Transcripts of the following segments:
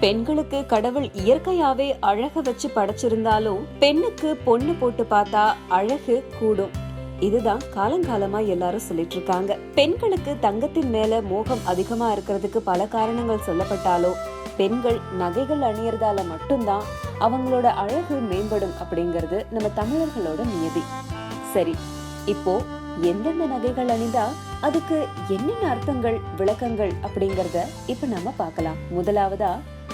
பெண்களுக்கு கடவுள் இயற்கையாவே அழக வச்சு படைச்சிருந்தாலும் பெண்ணுக்கு பொண்ணு போட்டு பார்த்தா அழகு கூடும். இதுதான் காலங்காலமா எல்லாரும் சொல்லிட்டு இருக்காங்க பெண்களுக்கு தங்கத்தின் மேல மோகம் அதிகமா இருக்கிறதுக்கு பல காரணங்கள் சொல்லப்பட்டாலும் பெண்கள் நகைகள் அணியறதால மட்டும்தான் அவங்களோட அழகு மேம்படும் அப்படிங்கிறது நம்ம தமிழர்களோட நியதி. சரி இப்போ எந்தெந்த நகைகள் அணிந்தா அதுக்கு என்னென்ன அர்த்தங்கள் விளக்கங்கள் அப்படிங்கறத இப்ப நம்ம பார்க்கலாம். முதலாவதா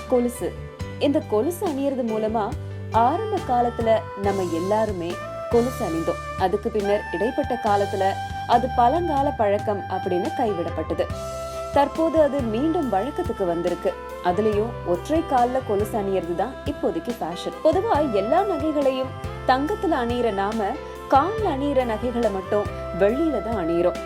கொலுசு. இந்த கொலுசு அணியறது மூலமா ஆரம்ப காலத்துல நம்ம எல்லாருமே கொலுசு அணிந்தோம். அதுக்கு பின்னர் இடைப்பட்ட காலத்துல அது பழங்கால பழக்கம் அப்படின்னு கைவிடப்பட்டது. தற்போது அது மீண்டும் வழக்கத்துக்கு வந்திருக்கு. அதுலயும் ஒற்றை கால்ல கொலுசு அணியறது தான் இப்போதைக்கு ஃபேஷன் பொதுவா எல்லா நகைகளையும் தங்கத்துல அணியிற நாம காலில் அணியிற நகைகளை மட்டும் வெள்ளியில தான் அணியிறோம்.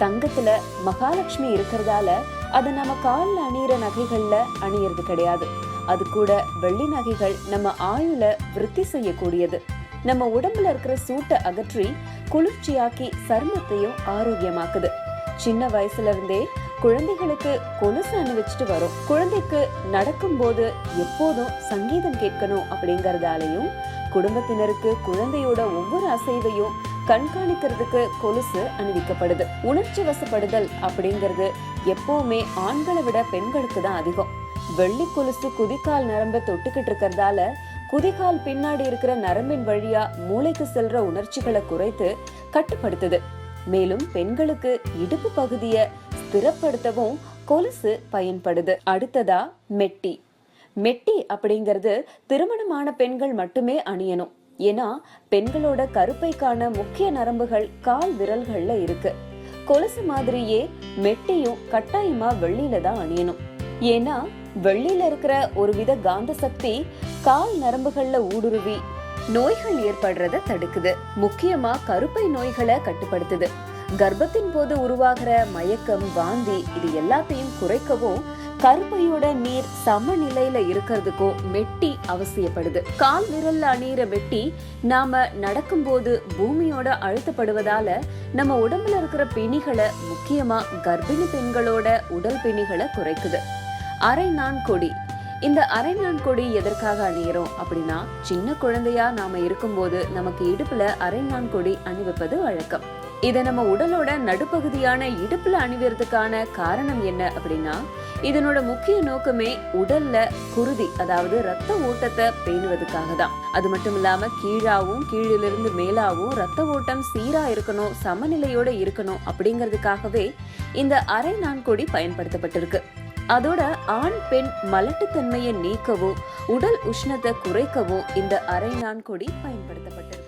தங்கத்துல மகாலட்சுமி இருக்கிறதால அதை நம்ம காலில் அணியிற நகைகள்ல அணியறது கிடையாது. அது கூட வெள்ளி நகைகள் நம்ம ஆயுள விருத்தி செய்யக்கூடியது. நம்ம உடம்புல இருக்கிற சூட்டை அகற்றி குளிர்ச்சியாக்கி சர்மத்தையும் ஆரோக்கியமாக்குது. சின்ன வயசுல இருந்தே குழந்தைகளுக்கு கொலுசு அணிவிச்சுட்டு வரும். குழந்தைக்கு நடக்கும் போது எப்போதும் சங்கீதம் கேட்கணும் அப்படிங்கறதாலையும் குடும்பத்தினருக்கு குழந்தையோட ஒவ்வொரு அசைவையும் கண்காணிக்கிறதுக்கு கொலுசு அணிவிக்கப்படுது. உணர்ச்சி வசப்படுதல் அப்படிங்கிறது எப்பவுமே ஆண்களை விட பெண்களுக்கு தான் அதிகம். வெள்ளி கொலுசு குதிக்கால் நரம்ப தொட்டுக்கிட்டு இருக்கிறதால குதிகால் பின்னாடி இருக்கிற நரம்பின் வழியா மூளைக்கு செல்ற உணர்ச்சிகளை குறைத்து கட்டுப்படுத்துது. மேலும் பெண்களுக்கு இடுப்பு பகுதியை ஸ்திரப்படுத்தவும் கொலுசு பயன்படுது. அடுத்ததா மெட்டி. மெட்டி அப்படிங்கிறது திருமணமான பெண்கள் மட்டுமே அணியணும். ஏன்னா பெண்களோட கருப்பைக்கான முக்கிய நரம்புகள் கால் விரல்கள்ல இருக்கு. கொலுசு மாதிரியே மெட்டியும் கட்டாயமா வெள்ளியில தான் அணியணும். ஏன்னா வெள்ளியில இருக்கிற ஒரு வித காந்த சக்தி கால் நரம்புகள்ல ஊடுருவி நோய்கள் ஏற்படுறத தடுக்குது. முக்கியமா கருப்பை நோய்களை கட்டுப்படுத்துது. கர்ப்பத்தின் போது உருவாகிற மயக்கம் வாந்தி இது எல்லாத்தையும் குறைக்கவும் கருப்பையோட நீர் சமநிலையில இருக்கிறதுக்கும் மெட்டி அவசியப்படுது. கால் விரல்ல அணியிற மெட்டி நாம நடக்கும்போது பூமியோட அழுத்தப்படுவதால நம்ம உடம்புல இருக்கிற பிணிகளை முக்கியமா கர்ப்பிணி பெண்களோட உடல் பிணிகளை குறைக்குது. அரை நான் கொடி. இந்த அரை நான் கொடி எதற்காக அணியிறோம் அப்படின்னா சின்ன குழந்தையா நாம இருக்கும்போது நமக்கு இடுப்புல அரை நான் கொடி அணிவிப்பது வழக்கம். இதை நம்ம உடலோட நடுப்பகுதியான இடுப்புல அணிவறதுக்கான காரணம் என்ன அப்படின்னா இதனோட முக்கிய நோக்கமே உடல்ல குருதி அதாவது ரத்த ஓட்டத்தை பேணுவதுக்காக தான். அது மட்டும் இல்லாம கீழாவும் கீழிலிருந்து மேலாவும் ரத்த ஓட்டம் சீரா இருக்கணும் சமநிலையோட இருக்கணும் அப்படிங்கிறதுக்காகவே இந்த அரை நான்கொடி பயன்படுத்தப்பட்டிருக்கு. அதோட ஆண் பெண் மலட்டுத்தன்மையை நீக்கவும் உடல் உஷ்ணத்தை குறைக்கவும் இந்த அரை நான்கொடி பயன்படுத்தப்பட்டிருக்கு.